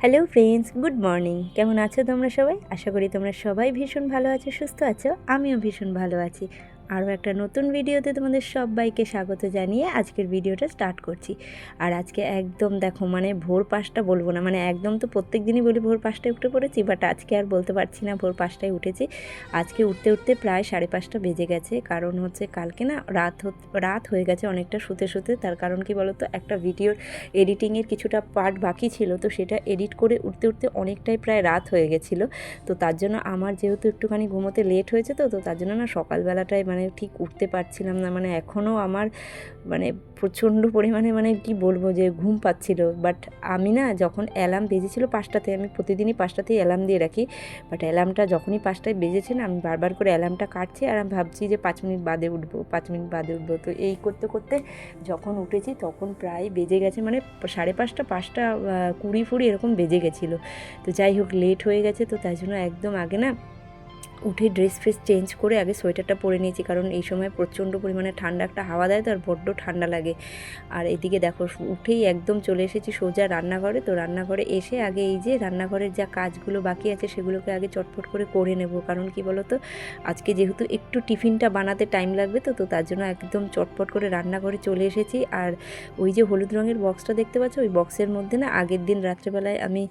Hello friends good morning কেমন আছো তোমরা সবাই? আশা করি তোমরা সবাই ভীষণ ভালো আছো, সুস্থ আছো। আমিও ভীষণ ভালো আছি। আরও একটা নতুন ভিডিওতে তোমাদের সবাইকে স্বাগত জানিয়ে আজকের ভিডিওটা স্টার্ট করছি। আর আজকে একদম দেখো মানে ভোর পাঁচটা বলব না মানে একদম তো প্রত্যেক দিনই বলি ভোর পাঁচটায় উঠে পড়েছি বাট আজকে আর বলতে পারছি না ভোর পাঁচটায় উঠেছি। আজকে উঠতে উঠতে প্রায় সাড়ে পাঁচটা বেজে গেছে, কারণ হচ্ছে কালকে না রাত রাত হয়ে গেছে অনেকটা শুতে শুতে, তার কারণ কি বলতো, একটা ভিডিওর এডিটিংয়ের কিছুটা পার্ট বাকি ছিল, তো সেটা এডিট করে উঠতে উঠতে অনেকটাই প্রায় রাত হয়ে গেছিল। তো তার জন্য আমার যেহেতু একটুখানি ঘুমোতে লেট হয়েছে তো তো তার জন্য না সকালবেলাটায় মানে ঠিক উঠতে পারছিলাম না। মানে এখনও আমার মানে প্রচণ্ড পরিমাণে মানে কি বলব যে ঘুম পাচ্ছিল। বাট আমি না যখন অ্যালার্ম বেজেছিল পাঁচটাতে, আমি প্রতিদিনই পাঁচটাতেই অ্যালার্ম দিয়ে রাখি। বাট অ্যালার্মটা যখনই পাঁচটায় বেজেছে না, আমি বারবার করে অ্যালার্মটা কাটছি আর আমি ভাবছি যে পাঁচ মিনিট বাদে উঠবো, পাঁচ মিনিট বাদে উঠবো। তো এই করতে করতে যখন উঠেছি তখন প্রায় বেজে গেছে মানে সাড়ে পাঁচটা পাঁচটা কুড়ি, ফুড়ি এরকম বেজে গেছিল। তো যাই হোক লেট হয়ে গেছে তো তাই জন্য একদম আগে না উঠে ড্রেস ফ্রেস চেঞ্জ করে আগে সোয়েটারটা পরে নিয়েছি। কারণ এই সময় প্রচণ্ড পরিমাণে ঠান্ডা একটা হাওয়া দেয় তো আর বড্ড ঠান্ডা লাগে। আর এদিকে দেখো উঠেই একদম চলে এসেছি সোজা রান্নাঘরে। তো রান্নাঘরে এসে আগে এই যে রান্নাঘরের যা কাজগুলো বাকি আছে, সেগুলোকে আগে চটপট করে করে নেব। কারণ কি বলো তো আজকে যেহেতু একটু টিফিনটা বানাতে টাইম লাগবে তো তো তার জন্য একদম চটপট করে রান্নাঘরে চলে এসেছি। আর ওই যে হলুদ রঙের বক্সটা দেখতে পাচ্ছ? ওই বক্সের মধ্যে না আগের দিন রাত্রেবেলায় আমি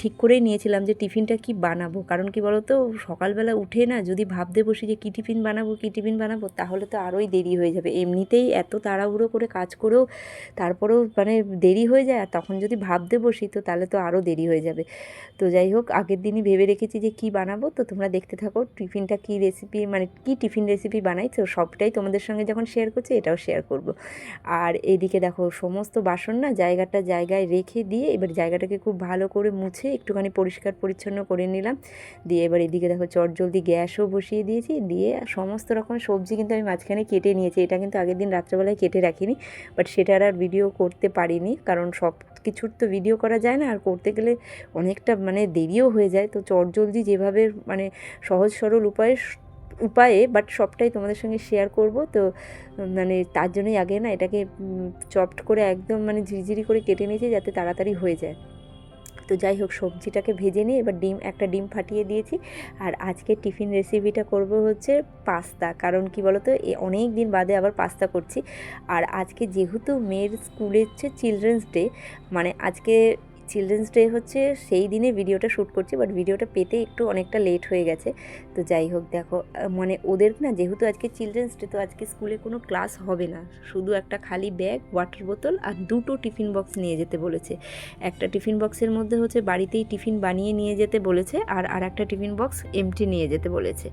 ঠিক করেই নিয়েছিলাম যে টিফিনটা কি বানাবো। কারণ কি বলতো, সকালবেলা উঠে না যদি ভাবতে বসি যে কী টিফিন বানাবো, কী টিফিন বানাবো, তাহলে তো আরোই দেরি হয়ে যাবে। এমনিতেই এত তাড়াহুড়ো করে কাজ করেও তারপরেও মানে দেরি হয়ে যায়, আর তখন যদি ভাবতে বসি তো তাহলে তো আরও দেরি হয়ে যাবে। তো যাই হোক, আগের দিনই ভেবে রেখেছি যে কী বানাবো। তো তোমরা দেখতে থাকো টিফিনটা কী রেসিপি মানে কী টিফিন রেসিপি বানাই তো সবটাই তোমাদের সঙ্গে যখন শেয়ার করছি এটাও শেয়ার করব। আর এদিকে দেখো সমস্ত বাসন না জায়গাটা জায়গায় রেখে দিয়ে এবার জায়গাটাকে খুব ভালো করে মুছে একটুখানি পরিষ্কার পরিচ্ছন্ন করে নিলাম। দিয়ে এবার এদিকে দেখো চট জলদি গ্যাসও বসিয়ে দিয়েছি, দিয়ে সমস্ত রকম সবজি কিন্তু আমি মাঝখানে কেটে নিয়েছি। এটা কিন্তু আগের দিন রাত্রেবেলায় কেটে রাখিনি বাট সেটার আর ভিডিও করতে পারিনি, কারণ সব কিছুর তো ভিডিও করা যায় না, আর করতে গেলে অনেকটা মানে দেরিও হয়ে যায়। তো চট জলদি যেভাবে মানে সহজ সরল উপায়ে উপায়ে বাট সবটাই তোমাদের সঙ্গে শেয়ার করব। তো মানে তার জন্যই আগে না এটাকে চপড করে একদম মানে ঝিরিঝিরি করে কেটে নিয়েছি, যাতে তাড়াতাড়ি হয়ে যায়। তো যাই হোক, সবজিটাকে ভেজে নিয়ে এবার ডিম, একটা ডিম ফাটিয়ে দিয়েছি। আর আজকে টিফিন রেসিপিটা করব হচ্ছে পাস্তা। কারণ কি বলতো, এ অনেক দিন বাদে আবার পাস্তা করছি। আর আজকে যেহেতু মেয়ের স্কুলের হচ্ছে চিলড্রেন্স ডে মানে আজকে চিলড্রেন্স ডে হচ্ছে, সেই দিনে ভিডিওটা শ্যুট করছি বাট ভিডিওটা পেতে একটু অনেকটা লেট হয়ে গেছে। তো যাই হোক, দেখো মানে ওদের না, যেহেতু আজকে চিলড্রেন্স ডে তো আজকে স্কুলে কোনো ক্লাস হবে না। শুধু একটা খালি ব্যাগ ওয়াটার বোতল আর দুটো টিফিন বক্স নিয়ে যেতে বলেছে। একটা টিফিন বক্সের মধ্যে হচ্ছে বাড়িতেই টিফিন বানিয়ে নিয়ে যেতে বলেছে আর আর একটা টিফিন বক্স এমটি নিয়ে যেতে বলেছে।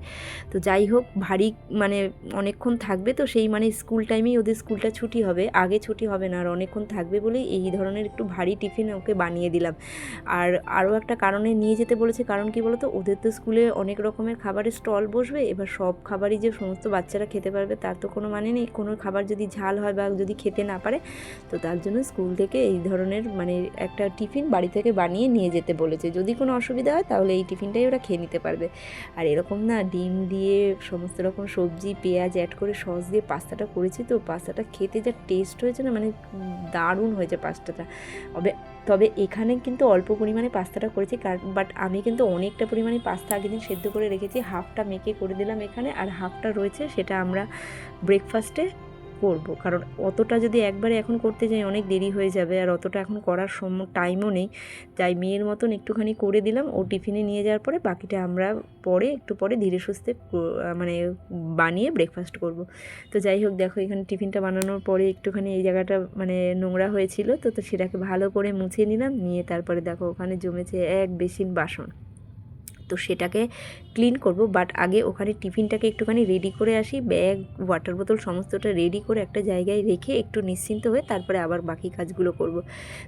তো যাই হোক, ভারী মানে অনেকক্ষণ থাকবে, তো সেই মানে স্কুল টাইমেই ওদের স্কুলটা ছুটি হবে। আগে ছুটি হবে না আর অনেকক্ষণ থাকবে বলেই এই ধরনের একটু ভারী টিফিন ওকে বানিয়ে দিলাম। আর আরও একটা কারণে নিয়ে যেতে বলেছে, কারণ কি বলতো? ওদের তো স্কুলে অনেক রকমের খাবারের স্টল বসবে, এবার সব খাবারই যে সমস্ত বাচ্চারা খেতে পারবে তার তো কোনো মানে নেই। কোনো খাবার যদি ঝাল হয় বা যদি খেতে না পারে, তো তার জন্য স্কুল থেকে এই ধরনের মানে একটা টিফিন বাড়ি থেকে বানিয়ে নিয়ে যেতে বলেছে। যদি কোনো অসুবিধা হয় তাহলে এই টিফিনটাই ওরা খেয়ে নিতে পারবে। আর এরকম না ডিম দিয়ে সমস্ত রকম সবজি, পেঁয়াজ অ্যাড করে সস দিয়ে পাস্তাটা করেছি তো পাস্তাটা খেতে যা টেস্ট হয়েছে না মানে দারুণ হয়েছে পাস্তাটা। তবে তবে এখানে কিন্তু অল্প পরিমাণে পাস্তাটা করেছি বাট আমি কিন্তু অনেকটা পরিমাণে পাস্তা আগে দিন সেদ্ধ করে রেখেছি। হাফটা মেখে করে দিলাম এখানে, আর হাফটা রয়েছে, সেটা আমরা ব্রেকফাস্টে করব। কারণ অতটা যদি একবারে এখন করতে যাই, অনেক দেরি হয়ে যাবে। আর অতটা এখন করার সম টাইমও নেই। তাই মেয়ের মতন একটুখানি করে দিলাম। ও টিফিনে নিয়ে যাওয়ার পরে বাকিটা আমরা পরে, একটু পরে ধীরে সুস্থে মানে বানিয়ে ব্রেকফাস্ট করব। তো যাই হোক, দেখো এখানে টিফিনটা বানানোর পরে একটুখানি এই জায়গাটা মানে নোংরা হয়েছিল। তো তো সেটাকে ভালো করে মুছে নিলাম। নিয়ে তারপরে দেখো ওখানে জমেছে এক বেসিন বাসন। তো সেটাকে ক্লিন করব। বাট আগে ওখানে টিফিনটাকে একটুখানি রেডি করে আসি। ব্যাগ ওয়াটার বোতল সমস্তটা রেডি করে একটা জায়গায় রেখে একটু নিশ্চিন্ত হয়ে তারপরে আবার বাকি কাজগুলো করব।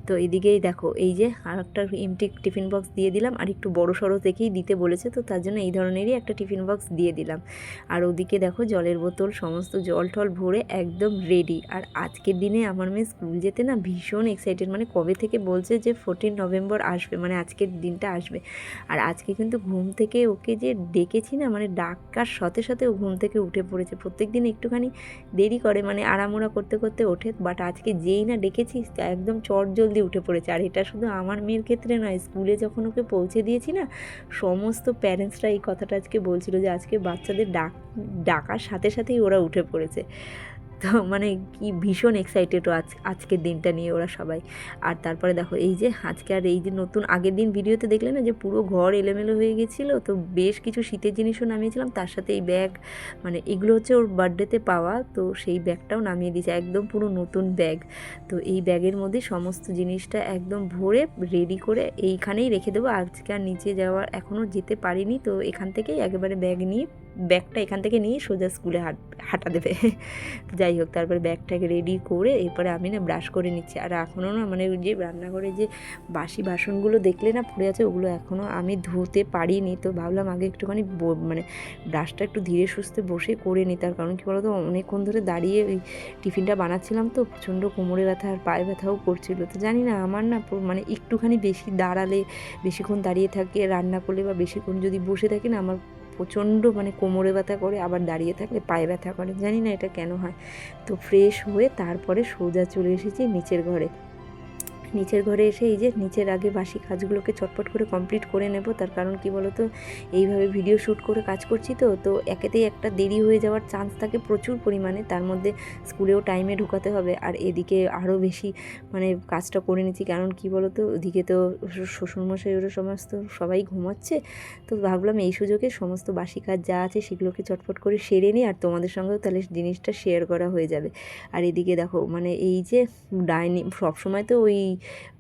তো এদিকেই দেখো, এই যে আর একটা এমটি টিফিন বক্স দিয়ে দিলাম। আর একটু বড় সড়ো দেখেই দিতে বলেছে, তো তার জন্য এই ধরনেরই একটা টিফিন বক্স দিয়ে দিলাম। আর ওদিকে দেখো, জলের বোতল, সমস্ত জল টল ভরে একদম রেডি আর আজকের দিনে আমার মেয়ে স্কুল যেতে না ভীষণ এক্সাইটেড মানে কবে থেকে বলছে যে ফোরটিন নভেম্বর আসবে মানে আজকের দিনটা আসবে। আর আজকে কিন্তু ঘুম থেকে ওকে যে ডেকেছি না মানে ডাকার সাথে সাথে ও ঘুম থেকে উঠে পড়েছে। প্রত্যেক দিন একটুখানি দেরি করে মানে আরামোরা করতে করতে ওঠে বাট আজকে যেই না ডেকেছি একদম চট জলদি উঠে পড়েছে। আর এটা শুধু আমার মেয়ের ক্ষেত্রে নয়, স্কুলে যখন ওকে পৌঁছে দিয়েছি না, সমস্ত প্যারেন্টসরা এই কথাটা আজকে বলছিল যে, আজকে বাচ্চাদের ডাক, ডাকার সাথে সাথেই ওরা উঠে পড়েছে। তো মানে কি ভীষণ এক্সাইটেড আজ, আজকের দিনটা নিয়ে ওরা সবাই। আর তারপরে দেখো, এই যে আজকে আর এই যে নতুন আগের দিন ভিডিওতে দেখলে না যে পুরো ঘর এলোমেলো হয়ে গেছিল, তো বেশ কিছু শীতের জিনিসও নামিয়েছিলাম, তার সাথে এই ব্যাগ মানে এগুলো হচ্ছে ওর বার্থডেতে পাওয়া, তো সেই ব্যাগটাও নামিয়ে দিয়েছে, একদম পুরো নতুন ব্যাগ তো এই ব্যাগের মধ্যে সমস্ত জিনিসটা একদম ভরে রেডি করে এইখানেই রেখে দেবো, আজকে আর নিচে যাওয়ার এখনও যেতে পারিনি, তো এখান থেকেই একেবারে ব্যাগ নিয়ে ব্যাগটা এখান থেকে নিয়ে সোজা স্কুলে হাট, হাঁটা দেবে। যাই হোক, তারপরে ব্যাগটাকে রেডি করে এরপরে আমি না ব্রাশ করে নিচ্ছি। আর এখনও না মানে যে রান্নাঘরে যে বাসি বাসনগুলো দেখলে না পড়ে আছে, ওগুলো এখনও আমি ধুতে পারিনি। তো ভাবলাম আগে একটুখানি মানে ব্রাশটা একটু ধীরে সুস্থে বসে করে নিই। তার কারণ কী বলতো, অনেকক্ষণ ধরে দাঁড়িয়ে ওই টিফিনটা বানাচ্ছিলাম তো, প্রচণ্ড কোমরে ব্যথা আর পায়ে ব্যথাও করছিল। তো জানি না, আমার না মানে একটুখানি বেশি দাঁড়ালে, বেশিক্ষণ দাঁড়িয়ে থাকে, রান্না করলে বা বেশিক্ষণ যদি বসে থাকি না, আমার প্রচণ্ড মানে কোমরে ব্যথা করে, আবার দাঁড়িয়ে থাকলে পায়ে ব্যথা করে, জানি না এটা কেন হয়। তো ফ্রেশ হয়ে তারপরে সোজা চলে এসেছি নিচের ঘরে। নিচের ঘরে এসে এই যে নিচের আগে বাসি কাজগুলোকে চটপট করে কমপ্লিট করে নেব। তার কারণ কি বলতো? এইভাবে ভিডিও শ্যুট করে কাজ করছি তো তো একেতেই একটা দেরি হয়ে যাওয়ার চান্স থাকে প্রচুর পরিমাণে। তার মধ্যে স্কুলেও টাইমে ঢুকাতে হবে। আর এদিকে আরও বেশি মানে কাজটা করে নিচ্ছি। কারণ কি বলতো? ওদিকে তো শ্বশুরমশাই ওরা সমস্ত সবাই ঘুমাচ্ছে। তো ভাবলাম এই সুযোগে সমস্ত বাসি কাজ যা আছে সেগুলোকে চটপট করে সেরে নিই। আর তোমাদের সঙ্গেও তাহলে জিনিসটা শেয়ার করা হয়ে যাবে। আর এদিকে দেখো মানে এই যে ডাইনিং সবসময় তো ওই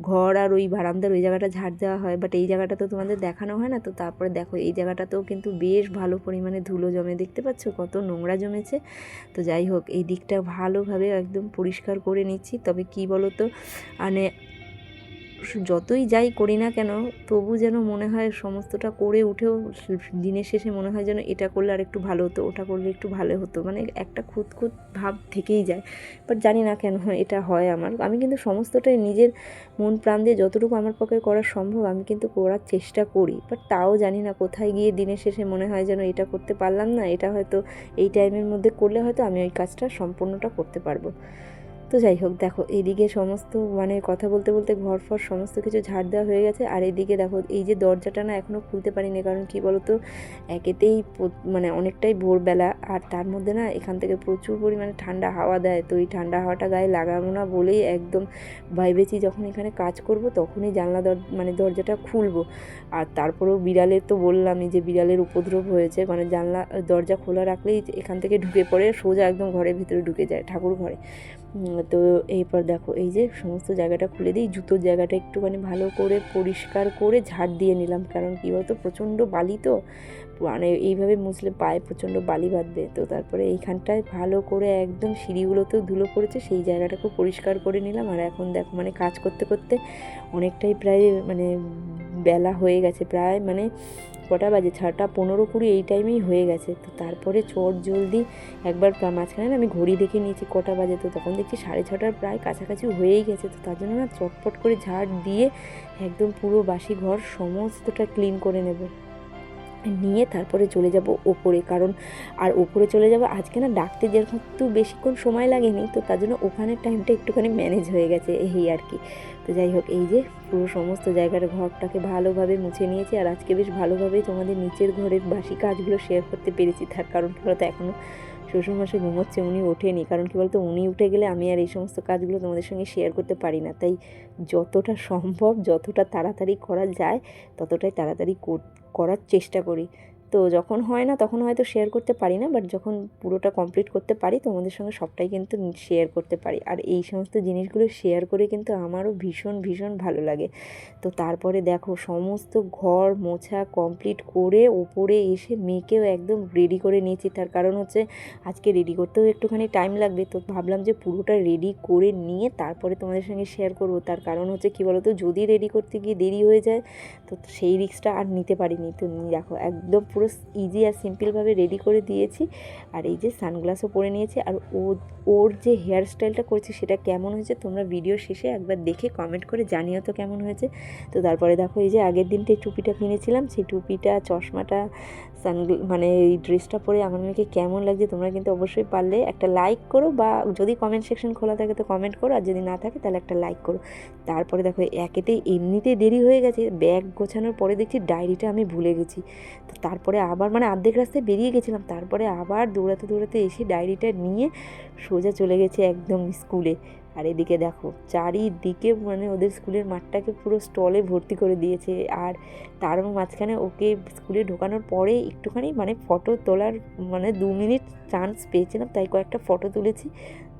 ঘর আর ওই বারান্দার ওই জায়গাটা ঝাড় দেওয়া হয় বাট এই জায়গাটা তো তোমাদের দেখানো হয় না, তো তারপরে দেখো এই জায়গাটাতেও কিন্তু বেশ ভালো পরিমাণে ধুলো জমে, দেখতে পাচ্ছ কত নোংরা জমেছে। তো যাই হোক, এই দিকটা ভালোভাবে একদম পরিষ্কার করে নিচ্ছি, তবে কি বলো তো মানে যতই যাই করি না কেন, তবু যেন মনে হয় সমস্তটা করে উঠেও দিনের শেষে মনে হয় যেন এটা করলে আর একটু ভালো হতো, ওটা করলে একটু ভালো হতো। মানে একটা খুঁত খুঁত ভাব থেকেই যায়। বাট জানি না কেন এটা হয় আমার। আমি কিন্তু সমস্তটাই নিজের মন প্রাণ দিয়ে যতটুকু আমার পক্ষে করা সম্ভব আমি কিন্তু করার চেষ্টা করি। বাট তাও জানি না কোথায় গিয়ে দিনের শেষে মনে হয় যেন এটা করতে পারলাম না, এটা হয়তো এই টাইমের মধ্যে করলে হয়তো আমি ওই কাজটা সম্পূর্ণটা করতে পারব। তো যাই হোক, দেখো এইদিকে সমস্ত মানে কথা বলতে বলতে ঘর ফর সমস্ত কিছু ঝাড় দেওয়া হয়ে গেছে। আর এইদিকে দেখো, এই যে দরজাটা না এখনও খুলতে পারিনি, কারণ কি বলতো, একেতেই মানে অনেকটাই ভোরবেলা। আর তার মধ্যে না এখান থেকে প্রচুর পরিমাণে ঠান্ডা হাওয়া দেয়। তো এই ঠান্ডা হাওয়াটা গায়ে লাগাবো না বলেই একদম ভাইবেছি, যখন এখানে কাজ করব তখনই জানলা দর মানে দরজাটা খুলবো। আর তারপরেও বিড়ালের তো বললামই যে বিড়ালের উপদ্রব হয়েছে। মানে জানলা, দরজা খোলা রাখলেই এখান থেকে ঢুকে পড়ে সোজা একদম ঘরের ভিতরে ঢুকে যায় ঠাকুর ঘরে। তো এরপর দেখো, এই যে সমস্ত জায়গাটা খুলে দিই, জুতোর জায়গাটা একটুখানি ভালো করে পরিষ্কার করে ঝাড় দিয়ে নিলাম, কারণ কী বলতো, প্রচণ্ড বালি তো মানে এইভাবে মুছলে পায়ে প্রচণ্ড বালি বাঁধবে। তো তারপরে এইখানটায় ভালো করে একদম সিঁড়িগুলোতেও ধুলো পড়েছে, সেই জায়গাটাকেও পরিষ্কার করে নিলাম। আর এখন দেখো মানে কাজ করতে করতে অনেকটাই প্রায় মানে বেলা হয়ে গেছে, প্রায় মানে কটা বাজে? ছটা পনেরো কুড়ি এই টাইমেই হয়ে গেছে। তো তারপরে চট জলদি একবার মাঝখানে আমি ঘড়ি দেখে নিয়েছি কটা বাজে। তো তখন দেখছি সাড়ে ছটার প্রায় কাছাকাছি হয়েই গেছে। তো তার জন্য না চটপট করে ঝাড় দিয়ে একদম পুরো বাসি ঘর সমস্তটা ক্লিন করে নেব। নিয়ে তারপরে চলে যাব ওপরে। কারণ আর ওপরে চলে যাব, আজকে না ডাকতে যেরকম একটু বেশিক্ষণ সময় লাগেনি, তো তার জন্য ওখানের টাইমটা একটুখানি ম্যানেজ হয়ে গেছে এই আর কি। তো যাই হোক, এই যে পুরো সমস্ত জায়গার ঘরটাকে ভালোভাবে মুছে নিয়েছি, আর আজকে বেশ ভালোভাবেই তোমাদের নিচের ঘরের বাসি কাজগুলো শেয়ার করতে পেরেছি। তার কারণ হলো তো এখনও শ্বশুরমশাই ঘুমোচ্ছে, উনি ওঠেনি। কারণ কী বলতো, উনি উঠে গেলে আমি আর এই সমস্ত কাজগুলো তোমাদের সঙ্গে শেয়ার করতে পারি না। তাই যতটা সম্ভব, যতটা তাড়াতাড়ি করা যায়, ততটাই তাড়াতাড়ি কর- করার চেষ্টা করি। তো যখন হয় না, তখন হয়তো শেয়ার করতে পারি না বাট যখন পুরোটা কমপ্লিট করতে পারি তোমাদের সঙ্গে সবটাই কিন্তু শেয়ার করতে পারি। আর এই সমস্ত জিনিসগুলো শেয়ার করে কিন্তু আমারও ভীষণ ভীষণ ভালো লাগে। তো তারপরে দেখো, সমস্ত ঘর মোছা কমপ্লিট করে ওপরে এসে মেয়েকেও একদম রেডি করে নিয়েছি। তার কারণ হচ্ছে, আজকে রেডি করতেও একটুখানি টাইম লাগবে, তো ভাবলাম যে পুরোটা রেডি করে নিয়ে তারপরে তোমাদের সঙ্গে শেয়ার করব। তার কারণ হচ্ছে কী বলতো, যদি রেডি করতে গিয়ে দেরি হয়ে যায়, তো সেই রিস্কটা আর নিতে পারিনি। তো দেখো, একদম পুরো ইজি আর সিম্পলভাবে রেডি করে দিয়েছি। আর এই যে সানগ্লাসও পরে নিয়েছি। আর ওর যে হেয়ার স্টাইলটা করছে সেটা কেমন হয়েছে তোমরা ভিডিও শেষে একবার দেখে কমেন্ট করে জানিও তো কেমন হয়েছে। তো তারপরে দেখো এই যে আগের দিনটা এই টুপিটা কিনেছিলাম। সেই টুপিটা, চশমাটা সানগ্ল মানে এই ড্রেসটা পরে আমার মেয়েকে কেমন লাগছে তোমরা কিন্তু অবশ্যই পারলে একটা লাইক করো বা যদি কমেন্ট সেকশন খোলা থাকে তো কমেন্ট করো আর যদি না থাকে তাহলে একটা লাইক করো। তারপরে দেখো একেতেই এমনিতেই দেরি হয়ে গেছে ব্যাগ গোছানোর পরে দেখছি ডায়েরিটা আমি ভুলে গেছি। তো তারপরে আবার মানে অর্ধেক রাস্তায় বেরিয়ে গেছিলাম, তারপরে আবার দৌড়াতে দৌড়াতে এসে ডায়েরিটা নিয়ে সোজা চলে গেছে একদম স্কুলে আর এদিকে দেখো, চারিদিকে মানে ওদের স্কুলের মাঠটাকে পুরো স্টলে ভর্তি করে দিয়েছে। আর তার মাঝখানে ওকে স্কুলে ঢোকানোর পরে একটুখানি মানে ফটো তোলার মানে দু মিনিট চান্স পেয়েছিলাম, তাই কয়েকটা ফটো তুলেছি।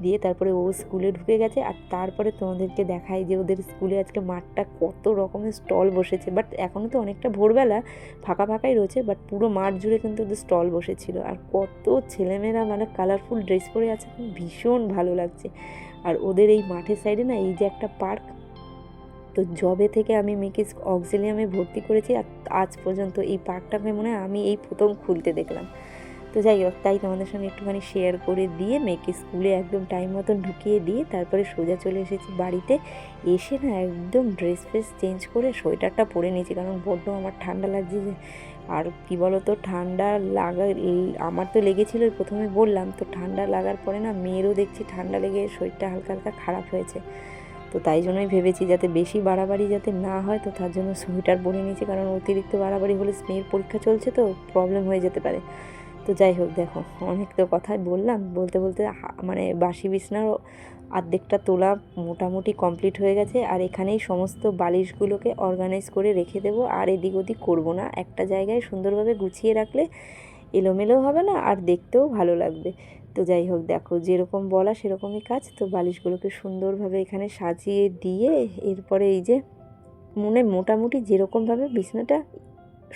দিয়ে তারপরে ও স্কুলে ঢুকে গেছে আর তারপরে তোমাদেরকে দেখাই যে ওদের স্কুলে আজকে মাঠটা কত রকমের স্টল বসেছে। বাট এখনও তো অনেকটা ভোরবেলা ফাঁকা ফাঁকাই রয়েছে, বাট পুরো মাঠ জুড়ে কিন্তু ওদের স্টল বসেছিল। আর কত ছেলেমেয়েরা মানে কালারফুল ড্রেস পরে আছে, ভীষণ ভালো লাগছে। আর ওদের এই মাঠের সাইডে না এই যে একটা পার্ক তো জবে থেকে আমি মেয়েকে অক্সিলিয়ামে ভর্তি করেছি আর আজ পর্যন্ত এই পার্কটাকে মনে হয় আমি এই প্রথম খুলতে দেখলাম। তো যাই হোক, তাই তোমাদের সঙ্গে একটুখানি শেয়ার করে দিয়ে মেয়েকে স্কুলে একদম টাইম মতন ঢুকিয়ে দিয়ে তারপরে সোজা চলে এসেছি বাড়িতে। এসে না একদম ড্রেস ফ্রেস চেঞ্জ করে সোয়েটারটা পরে নিয়েছি, কারণ বড্ড আমার ঠান্ডা লাগছে যে, আর কি বলো তো ঠান্ডা লাগা আমার তো লেগেছিল প্রথমে বললাম, তো ঠান্ডা লাগার পরে না মেয়েরও দেখছি ঠান্ডা লেগে শরীরটা হালকা হালকা খারাপ হয়েছে। তো তাই জন্যই ভেবেছি যাতে বেশি বাড়াবাড়ি যাতে না হয়, তো তার জন্য সোয়েটার পরে নিয়েছি, কারণ অতিরিক্ত বাড়াবাড়ি হলে মেয়ের পরীক্ষা চলছে তো প্রবলেম হয়ে যেতে পারে। তো যাই হোক, দেখো, অনেক তো কথাই বললাম। বলতে বলতে মানে বাসি বিছনার অর্ধেকটা তোলা মোটামুটি কমপ্লিট হয়ে গেছে। আর এখানেই সমস্ত বালিশগুলোকে অর্গানাইজ করে রেখে দেবো। আর এদিক ওদিক করব না। একটা জায়গায় সুন্দরভাবে গুছিয়ে রাখলে এলোমেলো হবে না আর দেখতেও ভালো লাগবে। তো যাই হোক, দেখো, যেরকম বলা সেরকমই কাজ। তো বালিশগুলোকে সুন্দরভাবে এখানে সাজিয়ে দিয়ে এরপরে এই যে মনে মোটামুটি যেরকমভাবে বিছানাটা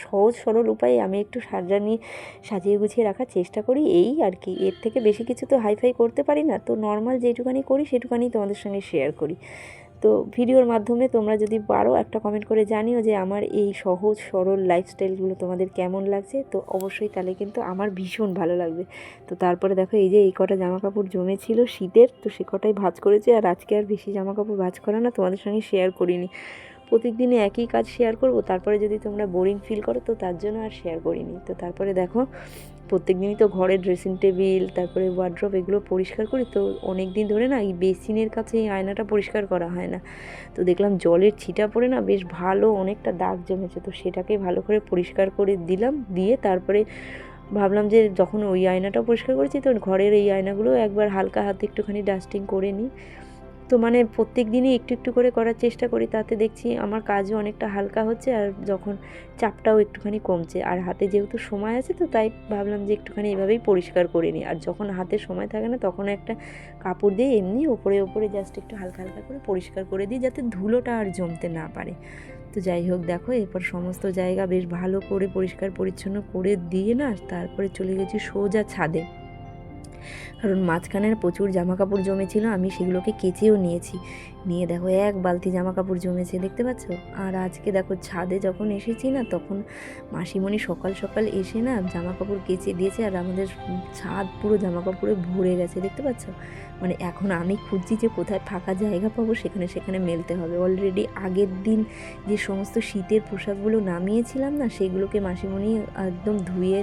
সহজ, সরল উপায়ে আমি একটু সাজানি সাজিয়ে গুছিয়ে রাখার চেষ্টা করি, এই আর কি। এর থেকে বেশি কিছু তো হাইফাই করতে পারি না, তো নর্মাল যেটুকানি করি, সেটুকানি তোমাদের সঙ্গে শেয়ার করি। তো ভিডিওর মাধ্যমে তোমরা যদি পারো একটা কমেন্ট করে জানিও যে আমার এই সহজ, সরল লাইফস্টাইলগুলো তোমাদের কেমন লাগছে, তো অবশ্যই তাহলে কিন্তু আমার ভীষণ ভালো লাগবে। তো তারপরে দেখো এই যে এই কটা জামা কাপড় জমেছিল শীতের, তো সে কটাই ভাজ করেছে, আর আজকে আর বেশি জামা কাপড় ভাজ করা না, তোমাদের সঙ্গে শেয়ার করিনি। প্রত্যেকদিনই একই কাজ শেয়ার করব, তারপরে যদি তোমরা বোরিং ফিল করো, তো তার জন্য আর শেয়ার করিনি। তো তারপরে দেখো প্রত্যেক দিনই তো ঘরের ড্রেসিং টেবিল তারপরে ওয়ার্ড্রপ এগুলো পরিষ্কার করি, তো অনেক দিন ধরে না এই বেসিনের কাছে এই আয়নাটা পরিষ্কার করা হয় না। তো দেখলাম জলের ছিটা পড়ে না, বেশ ভালো অনেকটা দাগ জমেছে, তো সেটাকে ভালো করে পরিষ্কার করে দিলাম, দিয়ে তারপরে ভাবলাম যে যখন ওই আয়নাটা পরিষ্কার করেছি, তো ঘরের এই আয়নাগুলো একবার হালকা হাতে একটুখানি ডাস্টিং করে নিই। তো মানে প্রত্যেক দিনই একটু একটু করে করার চেষ্টা করি, তাতে দেখছি আমার কাজও অনেকটা হালকা হচ্ছে আর যখন চাপটাও একটুখানি কমছে। আর হাতে যেহেতু সময় আছে তো তাই ভাবলাম যে একটুখানি এভাবেই পরিষ্কার করে নিই। আর যখন হাতে সময় থাকে না তখন একটা কাপড় দিয়ে এমনি ওপরে ওপরে জাস্ট একটু হালকা হালকা করে পরিষ্কার করে দিই যাতে ধুলোটা আর জমতে না পারে। তো যাই হোক দেখো এরপর সমস্ত জায়গা বেশ ভালো করে পরিষ্কার পরিচ্ছন্ন করে দিয়ে না তারপরে চলে গেছি সোজা ছাদে। কারণ মাঝখানের প্রচুর জামাকাপড় জমেছিল আমি সেগুলোকে কেচেও নিয়েছি। নিয়ে দেখো, এক বালতি জামা কাপড় জমেছে, দেখতে পাচ্ছ? আর আজকে দেখো, ছাদে যখন এসেছি না, তখন মাসিমণি সকাল সকাল এসে না জামা কাপড় কেচে দিয়েছে, আর আমাদের ছাদ পুরো জামা কাপড়ে ভরে গেছে, দেখতে পাচ্ছ? মানে এখন আমি খুঁজছি যে কোথায় ফাঁকা জায়গা পাবো, সেখানে সেখানে মেলতে হবে। অলরেডি আগের দিন যে সমস্ত শীতের পোশাকগুলো নামিয়েছিলাম না, সেগুলোকে মাসিমণি একদম ধুয়ে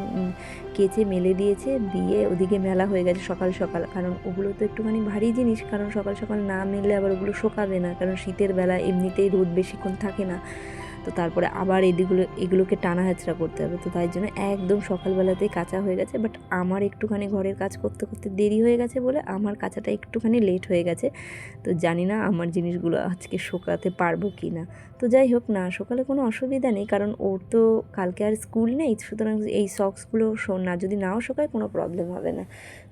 কেচে মেলে দিয়েছে, দিয়ে ওদিকে মেলা হয়ে গেছে সকাল সকাল। কারণ ওগুলো তো একটুখানি ভারী জিনিস, কারণ সকাল সকাল না মেললে আবার ওগুলো শোকাবে না কারণ শীতের বেলা এমনিতেই রোদ বেশিক্ষণ থাকে না। তো তারপরে আবার এদিকগুলো এগুলোকে টানা হেঁচড়া করতে হবে। তো তাই জন্য একদম সকালবেলাতেই কাঁচা হয়ে গেছে বাট আমার একটুখানি ঘরের কাজ করতে করতে দেরি হয়ে গেছে বলে আমার কাঁচাটা একটুখানি লেট হয়ে গেছে। তো জানি না আমার জিনিসগুলো আজকে শোকাতে পারব কি না তো যাই হোক না, সকালে কোনো অসুবিধা নেই, কারণ ওর তো কালকে আর স্কুল নেই, সুতরাং এই সক্সগুলো না যদি নাও শোকায় কোনো প্রবলেম হবে না।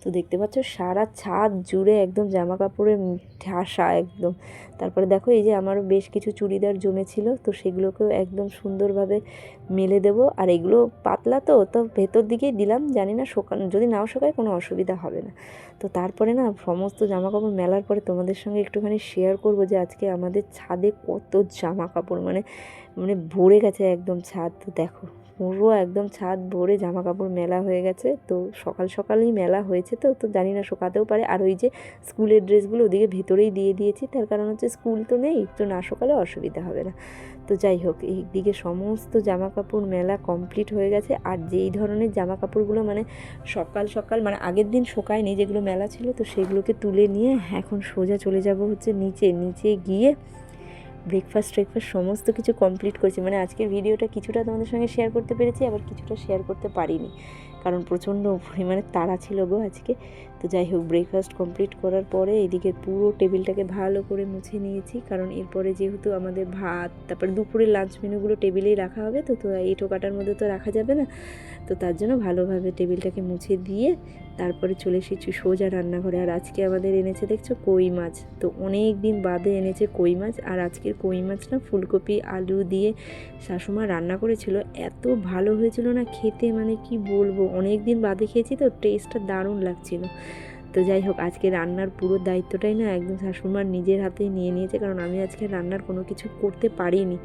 তো দেখতে পাচ্ছ সারা ছাদ জুড়ে একদম জামা কাপড়ে ঠাসা একদম। তারপরে দেখো এই যে আমারও বেশ কিছু চুড়িদার জমেছিল, তো সেগুলোকেও একদম সুন্দরভাবে মেলে দেবো। আর এগুলো পাতলা তো তো ভেতর দিকেই দিলাম, জানি না শোকানো যদি নাও শোকায় কোনো অসুবিধা হবে না। তো তারপরে না সমস্ত জামা কাপড় মেলার পরে তোমাদের সঙ্গে একটুখানি শেয়ার করব যে আজকে আমাদের ছাদে কত জামা কাপড় মানে মানে ভরে গেছে একদম ছাদ। তো দেখো, পুরো একদম ছাদ ভরে জামা কাপড় মেলা হয়ে গেছে। তো সকাল সকালেই মেলা হয়েছে তো তো জানি না শোকাতেও পারে। আর ওই যে স্কুলের ড্রেসগুলো ওদিকে ভেতরেই দিয়ে দিয়েছি, তার কারণ হচ্ছে স্কুল তো নেই, তো না শোকালে অসুবিধা হবে না। তো যাই হোক এই দিকে সমস্ত জামা কাপড় মেলা কমপ্লিট হয়ে গেছে। আর যেই ধরনের জামা কাপড়গুলো মানে সকাল সকাল মানে আগের দিন শোকায়নি যেগুলো মেলা ছিল, তো সেগুলোকে তুলে নিয়ে এখন সোজা চলে যাব হচ্ছে নিচে। নিচে গিয়ে ব্রেকফাস্ট ট্রেকফাস্ট সমস্ত কিছু কমপ্লিট করেছি। মানে আজকের ভিডিওটা কিছুটা তোমাদের সঙ্গে শেয়ার করতে পেরেছি, আবার কিছুটা শেয়ার করতে পারিনি। কারণ প্রচণ্ড পরিমাণে তাড়া ছিল গো আজকে। তো যাই হোক ব্রেকফাস্ট কমপ্লিট করার পরে এদিকে পুরো টেবিলটাকে ভালো করে মুছে নিয়েছি। কারণ এরপরে যেহেতু আমাদের ভাত, তারপরে দুপুরের লাঞ্চ মেনুগুলো টেবিলেই রাখা হবে, তো তো এই টোকাটার মধ্যে তো রাখা যাবে না। তো তার জন্য ভালোভাবে টেবিলটাকে মুছে দিয়ে তারপরে চলে এসেছি সোজা রান্নাঘরে। আর আজকে আমাদের এনেছে দেখছ কই মাছ? তো অনেক দিন বাদে এনেছে কই মাছ। আর আজকের কই মাছ না ফুলকপি, আলু দিয়ে শাশুমা রান্না করেছিল। এত ভালো হয়েছিল না খেতে মানে কি বলব? অনেক দিন বাদে খেয়েছি তো টেস্টটা দারুণ লাগছিল। তো যাই হোক, আজকে রান্নার পুরো দায়িত্বটাই না একদম শাশুড়মার নিজের হাতেই নিয়ে নিয়েছে, কারণ আমি আজকে রান্নার কোনো কিছু করতে পারিনি।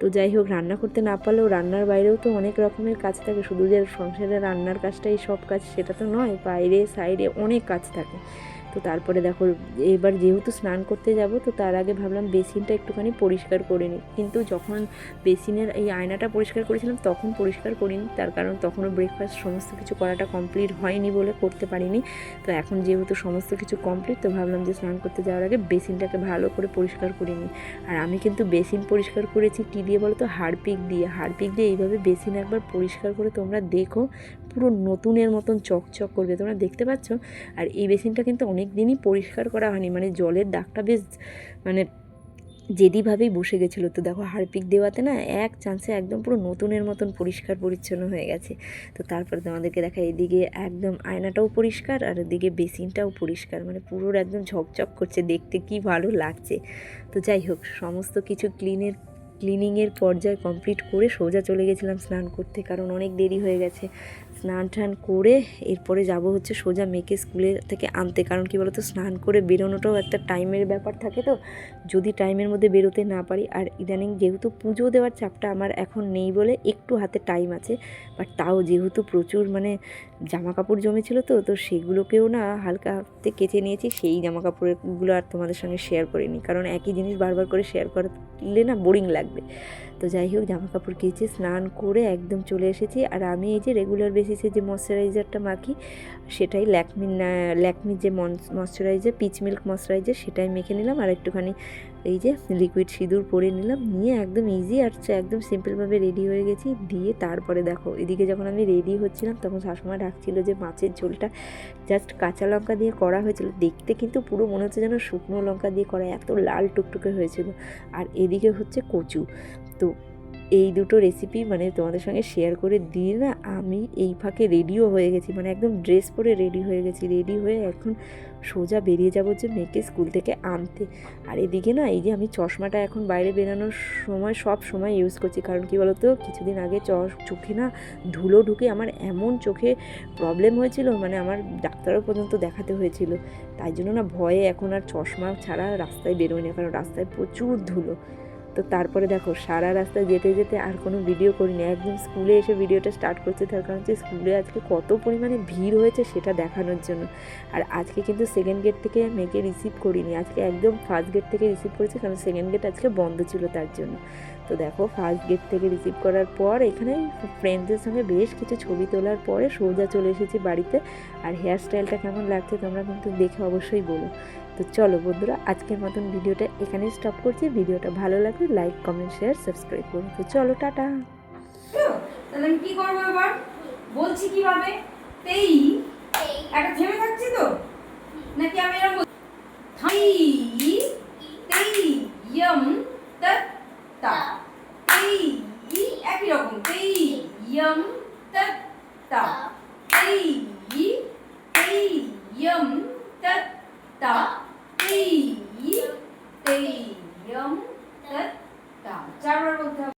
তো যাই হোক, রান্না করতে না পারলেও রান্নার বাইরেও তো অনেক রকমের কাজ থাকে, শুধু যে সংসারে রান্নার কাজটাই সব কাজ সেটা তো নয়, বাইরে সাইডে অনেক কাজ থাকে। তো তারপরে দেখো, এবার যেহেতু স্নান করতে যাব, তো তার আগে ভাবলাম বেসিনটা একটুখানি পরিষ্কার করে নিই। কিন্তু যখন বেসিনের এই আয়নাটা পরিষ্কার করেছিলাম, তখন পরিষ্কার করিনি। তার কারণ তখনও ব্রেকফাস্ট সমস্ত কিছু করাটা কমপ্লিট হয়নি বলে করতে পারিনি। তো এখন যেহেতু সমস্ত কিছু কমপ্লিট তো ভাবলাম যে স্নান করতে যাওয়ার আগে বেসিনটাকে ভালো করে পরিষ্কার করে নিই। আর আমি কিন্তু বেসিন পরিষ্কার করেছি, কী দিয়ে বলো তো হারপিক দিয়ে। হারপিক দিয়ে এইভাবে বেসিন একবার পরিষ্কার করে তোমরা দেখো, পুরো নতুনের মতন চকচক করবে। তোমরা দেখতে পাচ্ছ? আর এই বেসিনটা কিন্তু অনেক দিনই পরিষ্কার করা হয়নি। মানে জলের দাগটা বেশ মানে জেদিভাবেই বসে গেছিল। তো দেখো হারপিক দেওয়াতে না এক চান্সে একদম পুরো নতুনের মতন পরিষ্কার পরিচ্ছন্ন হয়ে গেছে। তো তারপরে তোমাদেরকে দেখা, এদিকে একদম আয়নাটাও পরিষ্কার আর এদিকে বেসিনটাও পরিষ্কার। মানে পুরোর একদম ঝকঝক করছে, দেখতে কি ভালো লাগছে। তো যাই হোক, সমস্ত কিছু ক্লিনের, ক্লিনিংয়ের পর্যায়ে কমপ্লিট করে সোজা চলে গেছিলাম স্নান করতে। কারণ অনেক দেরি হয়ে গেছে। স্নান টান করে এরপরে যাব হচ্ছে সোজা মেয়েকে স্কুলে থেকে আনতে। কারণ কি বলতো, স্নান করে বেরোনোটাও একটা টাইমের ব্যাপার থাকে তো। যদি টাইমের মধ্যে বেরোতে না পারি। আর ইদানিং যেহেতু পুজো দেওয়ার চাপটা আমার এখন নেই বলে একটু হাতে টাইম আছে। বাট তাও যেহেতু প্রচুর মানে জামা কাপড় জমেছিল তো তো সেগুলোকেও না হালকা হাতে কেচে নিয়েছি। সেই জামা কাপড়গুলো আর তোমাদের সঙ্গে শেয়ার করিনি। কারণ একই জিনিস বারবার করে শেয়ার করলে না বোরিং লাগবে। তো যাই হোক, জামা কাপড় কেচে স্নান করে একদম চলে এসেছি। আর আমি এই যে রেগুলার বেসিসে যে ময়শ্চারাইজারটা মাখি, সেটাই ল্যাকমি, ল্যাকমির যে মশ্চারাইজার পিচ মিল্ক ময়শ্চারাইজার সেটাই মেখে নিলাম। আর একটুখানি এই যে লিকুইড সিঁদুর পরে নিলাম, নিয়ে একদম ইজি আর একদম সিম্পলভাবে রেডি হয়ে গেছি। দিয়ে তারপরে দেখো, এদিকে যখন আমি রেডি হচ্ছিলাম, তখন শাশুমা ডাকছিল যে মাছের ঝোলটা জাস্ট কাঁচা লঙ্কা দিয়ে করা হয়েছিল। দেখতে কিন্তু পুরো মনে হচ্ছে যেন শুকনো লঙ্কা দিয়ে করা, এত লাল টুকটুকে হয়েছিল। আর এদিকে হচ্ছে কচু। তো এই দুটো রেসিপি মানে তোমাদের সঙ্গে শেয়ার করে দিয়ে না আমি এই ফাঁকে রেডিও হয়ে গেছি। মানে একদম ড্রেস পরে রেডি হয়ে গেছি। রেডি হয়ে এখন সোজা বেরিয়ে যাব যে মেয়েকে স্কুল থেকে আনতে। আর এদিকে না এই যে আমি চশমাটা এখন বাইরে বেরানোর সময় সব সময় ইউজ করছি। কারণ কি বলতো? কিছুদিন আগে চ চোখে না ধুলো ঢুকে আমার এমন চোখে প্রবলেম হয়েছিল। মানে আমার ডাক্তারও পর্যন্ত দেখাতে হয়েছিল। তাই জন্য না ভয়ে এখন আর চশমা ছাড়া রাস্তায় বেরোই না। কারণ রাস্তায় প্রচুর ধুলো। তো তারপরে দেখো, সারা রাস্তা যেতে যেতে আর কোনো ভিডিও করিনি। একদম স্কুলে এসে ভিডিওটা স্টার্ট করছে, তার কারণ হচ্ছে স্কুলে আজকে কত পরিমাণে ভিড় হয়েছে সেটা দেখানোর জন্য। আর আজকে কিন্তু সেকেন্ড গেট থেকে মেয়েকে রিসিভ করিনি। আজকে একদম ফার্স্ট গেট থেকে রিসিভ করেছি, কারণ সেকেন্ড গেট আজকে বন্ধ ছিল তার জন্য। তো দেখো ফার্স্ট গেট থেকে রিসিভ করার পর এখানে ফ্রেন্ডসদের সঙ্গে বেশ কিছু ছবি তোলার পরে সোজা চলে এসেছি বাড়িতে। আর হেয়ার স্টাইলটা কেমন লাগছে তোমরা কিন্তু দেখে অবশ্যই বলো। তো চলো বন্ধুরা, আজকের মতন ভিডিওটা এখানেই স্টপ করছি। ভিডিওটা ভালো লাগলে লাইক কমেন্ট শেয়ার সাবস্ক্রাইব করুন তো চলো, টাটা। তাহলে কি করব এবার? বলছি কীভাবে? তেই। একটা থেমে থাকছি তো? নাকি আমি এরকম তেই। ইয়ম তা। তেই একই রকম তেই ইয়ম তত তা তেই তেই ইয়ম তত তা তেই তেই ইয়ম তত তা চারবার বলতে হবে